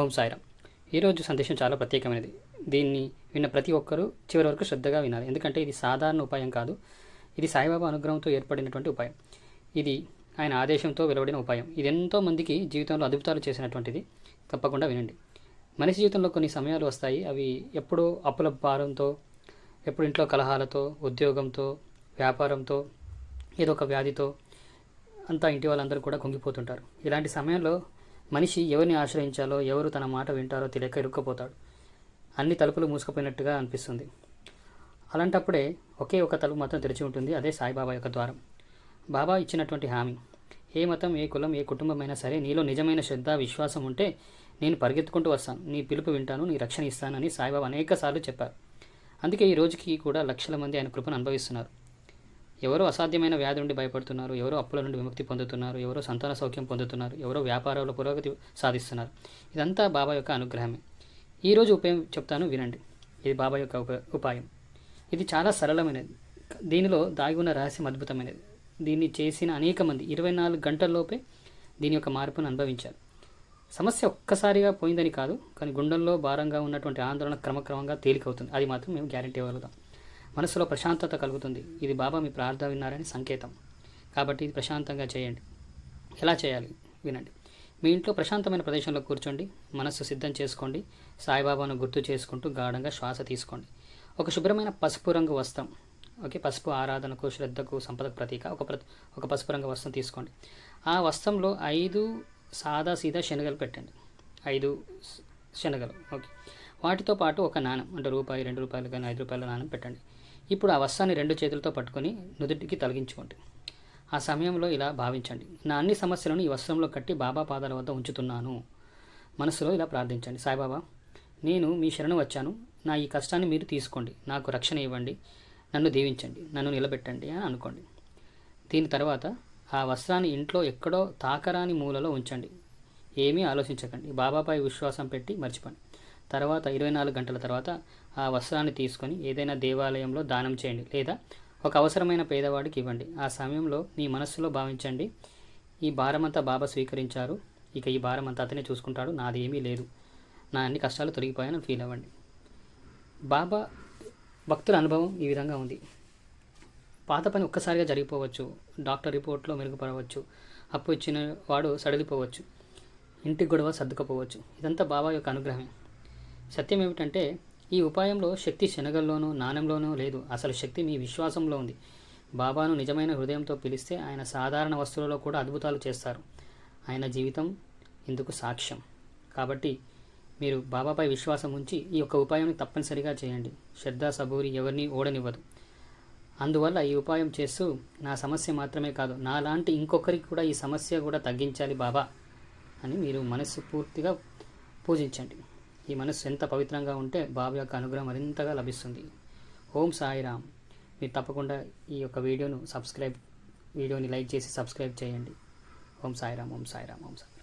ఓం సాయిరామ్. ఈరోజు సందేశం చాలా ప్రత్యేకమైనది. దీన్ని విన్న ప్రతి ఒక్కరూ చివరి వరకు శ్రద్ధగా వినాలి. ఎందుకంటే ఇది సాధారణ ఉపాయం కాదు. ఇది సాయిబాబా అనుగ్రహంతో ఏర్పడినటువంటి ఉపాయం. ఇది ఆయన ఆదేశంతో వెలువడిన ఉపాయం. ఇది ఎంతో మందికి జీవితంలో అద్భుతాలు చేసినటువంటిది. తప్పకుండా వినండి. మనిషి జీవితంలో కొన్ని సమయాలు వస్తాయి. అవి ఎప్పుడో అప్పుల భారంతో ఎప్పుడు ఇంట్లో కలహాలతో ఉద్యోగంతో వ్యాపారంతో ఏదో ఒక వ్యాధితో అంతా ఇంటి వాళ్ళందరూ కూడా కుంగిపోతుంటారు. ఇలాంటి సమయంలో మనిషి ఎవరిని ఆశ్రయించాలో ఎవరు తన మాట వింటారో తెలియక ఇరుక్కుపోతాడు. అన్ని తలుపులు మూసుకుపోయినట్టుగా అనిపిస్తుంది. అలాంటప్పుడే ఒకే ఒక తలుపు మాత్రం తెరిచి ఉంటుంది అదే సాయిబాబా యొక్క ద్వారం. బాబా ఇచ్చినటువంటి హామీ ఏ మతం ఏ కులం ఏ కుటుంబమైనా సరే నీలో నిజమైన శ్రద్ధ విశ్వాసం ఉంటే నేను పరిగెత్తుకుంటూ వస్తాను. నీ పిలుపు వింటాను నీ రక్షణ ఇస్తానని సాయిబాబా అనేక సార్లు చెప్పారు. అందుకే ఈ రోజుకి కూడా లక్షల మంది ఆయన కృపను అనుభవిస్తున్నారు. ఎవరో అసాధ్యమైన వ్యాధి నుండి భయపడుతున్నారు? ఎవరో అప్పుల నుండి విముక్తి పొందుతున్నారు? ఎవరో సంతాన సౌఖ్యం పొందుతున్నారు? ఎవరో వ్యాపారంలో పురోగతి సాధిస్తున్నారు? ఇదంతా బాబా యొక్క అనుగ్రహమే. ఈరోజు ఉపాయం చెప్తాను వినండి. ఇది బాబా యొక్క ఉప ఉపాయం. ఇది చాలా సరళమైనది. దీనిలో దాగి ఉన్న రహస్యం అద్భుతమైనది. దీన్ని చేసిన అనేక మంది ఇరవై నాలుగు గంటల్లోపే దీని యొక్క మార్పును అనుభవించారు. సమస్య ఒక్కసారిగా పోయిందని కాదు కానీ గుండెల్లో భారంగా ఉన్నటువంటి ఆందోళన క్రమక్రమంగా తేలికవుతుంది. అది మాత్రం మేము గ్యారంటీ ఇవ్వగలుగుతాం. మనసులో ప్రశాంతత కలుగుతుంది. ఇది బాబా మీ ప్రార్థన విన్నారని సంకేతం. కాబట్టి ఇది ప్రశాంతంగా చేయండి. ఎలా చేయాలి? వినండి. మీ ఇంట్లో ప్రశాంతమైన ప్రదేశంలో కూర్చోండి. మనస్సు సిద్ధం చేసుకోండి. సాయిబాబాను గుర్తు చేసుకుంటూ గాఢంగా శ్వాస తీసుకోండి. ఒక శుభ్రమైన పసుపు రంగు వస్త్రం ఓకే పసుపు ఆరాధనకు శ్రద్ధకు సంపదకు ప్రతీక. ఒక ప్ర ఒక పసుపు రంగు వస్త్రం తీసుకోండి. ఆ వస్త్రంలో ఐదు సాదా సీదా శనగలు పెట్టండి. ఐదు శనగలు ఓకే. వాటితో పాటు ఒక నాణం అంటే రూపాయి రెండు రూపాయలు కానీ ఐదు రూపాయల నాణం పెట్టండి. ఇప్పుడు ఆ వస్త్రాన్ని రెండు చేతులతో పట్టుకొని నుదుటికి తొలగించుకోండి. ఆ సమయంలో ఇలా భావించండి. నా అన్ని సమస్యలను ఈ వస్త్రంలో కట్టి బాబా పాదాల వద్ద ఉంచుతున్నాను. మనసులో ఇలా ప్రార్థించండి. సాయిబాబా నేను మీ శరణు వచ్చాను. నా ఈ కష్టాన్ని మీరు తీసుకోండి. నాకు రక్షణ ఇవ్వండి. నన్ను దీవించండి. నన్ను నిలబెట్టండి అని అనుకోండి. దీని తర్వాత ఆ వస్త్రాన్ని ఇంట్లో ఎక్కడో తాకరాని మూలలో ఉంచండి. ఏమీ ఆలోచించకండి. బాబాపై విశ్వాసం పెట్టి మర్చిపోండి. తర్వాత ఇరవై నాలుగు గంటల తర్వాత ఆ వస్త్రాన్ని తీసుకొని ఏదైనా దేవాలయంలో దానం చేయండి లేదా ఒక అవసరమైన పేదవాడికి ఇవ్వండి. ఆ సమయంలో మీ మనస్సులో భావించండి ఈ భారమంతా బాబా స్వీకరించారు ఇక ఈ భారం అంతా అతనే చూసుకుంటాడు నాది ఏమీ లేదు. నా అన్ని కష్టాలు తొలగిపోయాయని ఫీల్ అవ్వండి. బాబా భక్తుల అనుభవం ఈ విధంగా ఉంది. పాత పని ఒక్కసారిగా జరిగిపోవచ్చు డాక్టర్ రిపోర్ట్లో మెరుగుపడవచ్చు అప్పు ఇచ్చిన వాడు సడలిపోవచ్చు ఇంటి గొడవ సర్దుకపోవచ్చు. ఇదంతా బాబా యొక్క అనుగ్రహమే. సత్యం ఏమిటంటే ఈ ఉపాయంలో శక్తి శనగల్లోనూ నాణంలోనూ లేదు. అసలు శక్తి మీ విశ్వాసంలో ఉంది. బాబాను నిజమైన హృదయంతో పిలిస్తే ఆయన సాధారణ వస్తువులలో కూడా అద్భుతాలు చేస్తారు. ఆయన జీవితం ఇందుకు సాక్ష్యం. కాబట్టి మీరు బాబాపై విశ్వాసం ఉంచి ఈ యొక్క ఉపాయాన్ని తప్పనిసరిగా చేయండి. శ్రద్ధ సబూరి ఎవరిని ఓడనివ్వదు. అందువల్ల ఈ ఉపాయం చేస్తూ నా సమస్య మాత్రమే కాదు నాలాంటి ఇంకొకరికి కూడా ఈ సమస్య కూడా తగ్గించాలి బాబా అని మీరు మనస్సు పూర్తిగా పూజించండి. ఈ మనస్సు ఎంత పవిత్రంగా ఉంటే బాబు యొక్క అనుగ్రహం మరింతగా లభిస్తుంది. ఓం సాయిరామ్. మీరు తప్పకుండా ఈ యొక్క వీడియోను సబ్స్క్రైబ్ వీడియోని లైక్ చేసి సబ్స్క్రైబ్ చేయండి. ఓం సాయిరామ్ ఓం సాయిరామ్ ఓం సాయి